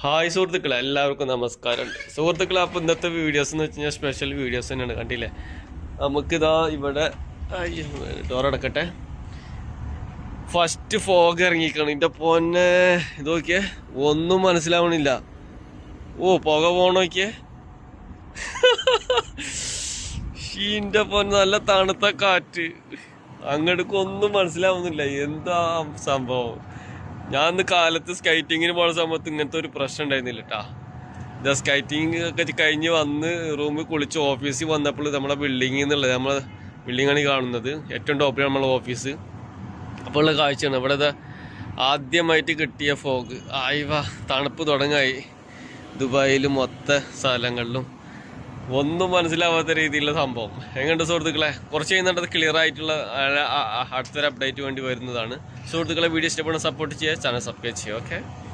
Hi സുഹൃത്തുക്കളെ എല്ലാവർക്കും നമസ്കാരം. സുഹൃത്തുക്കളെ അപ്പോൾ ഇന്നത്തെ വീഡിയോസ് എന്ന് വെച്ച് കഴിഞ്ഞാൽ സ്പെഷ്യൽ വീഡിയോസ് തന്നെയാണ് കണ്ടില്ലേ? നമുക്കിതാ ഇവിടെ ഡോർ അടക്കട്ടെ. ഫസ്റ്റ് ഫോഗ് ഇറങ്ങിക്കണം ഇതിന്റെ പൊന്നെ ഇത് നോക്കിയേ ഒന്നും മനസ്സിലാവണില്ല. ഓ പുക പോണ നോക്കിയേ. ഷീന്റെ പൊന്നെ നല്ല തണുത്ത കാറ്റ്. അങ്ങോട്ടേക്ക് ഒന്നും മനസ്സിലാവുന്നില്ല. എന്താ സംഭവം? ഞാൻ ഇന്ന് കാലത്ത് സ്കൈറ്റിങ്ങിന് പോണ സമയത്ത് ഇങ്ങനത്തെ ഒരു പ്രശ്നം ഉണ്ടായിരുന്നില്ല കേട്ടാ ഇതാ സ്കൈറ്റിങ് ഒക്കെ കഴിഞ്ഞ് വന്ന് റൂമിൽ കുളിച്ച് ഓഫീസിൽ വന്നപ്പോൾ നമ്മളെ ബിൽഡിങ്ങിൽ നിന്നുള്ളത് നമ്മളെ ബിൽഡിങ്ങാണ് കാണുന്നത്. ഏറ്റവും ടോപ്പിൽ നമ്മളെ ഓഫീസ് അപ്പോൾ ഉള്ള കാഴ്ചയാണ്. ഇവിടെ ആദ്യമായിട്ട് കിട്ടിയ ഫോഗ് ആയിവ തണുപ്പ് തുടങ്ങായി. ദുബായിലും മൊത്ത സ്ഥലങ്ങളിലും ഒന്നും മനസ്സിലാവാത്ത രീതിയിലുള്ള സംഭവം. എങ്ങനെയുണ്ട് സുഹൃത്തുക്കളെ? കുറച്ച് കഴിയുന്നുണ്ട് ക്ലിയർ ആയിട്ടുള്ള അടുത്തൊരു അപ്ഡേറ്റ് വേണ്ടി വരുന്നതാണ്. സുഹൃത്തുക്കളെ വീഡിയോ ഇഷ്ടപ്പെടുന്ന സപ്പോർട്ട് ചെയ്യുക ചാനൽ സബ്സ്ക്രൈബ് ചെയ്യുക ഓക്കെ